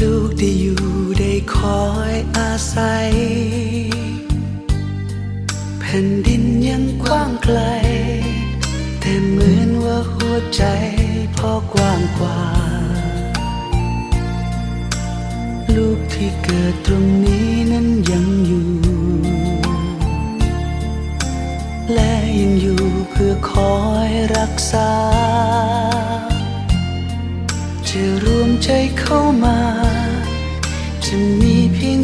ลูกได้อยู่ได้คอยอาศัย แผ่นดินยังกว้างไกล แต่เหมือนว่าหัวใจพ่อกว้างกว่า ลูกที่เกิดตรงนี้นั้นยังอยู่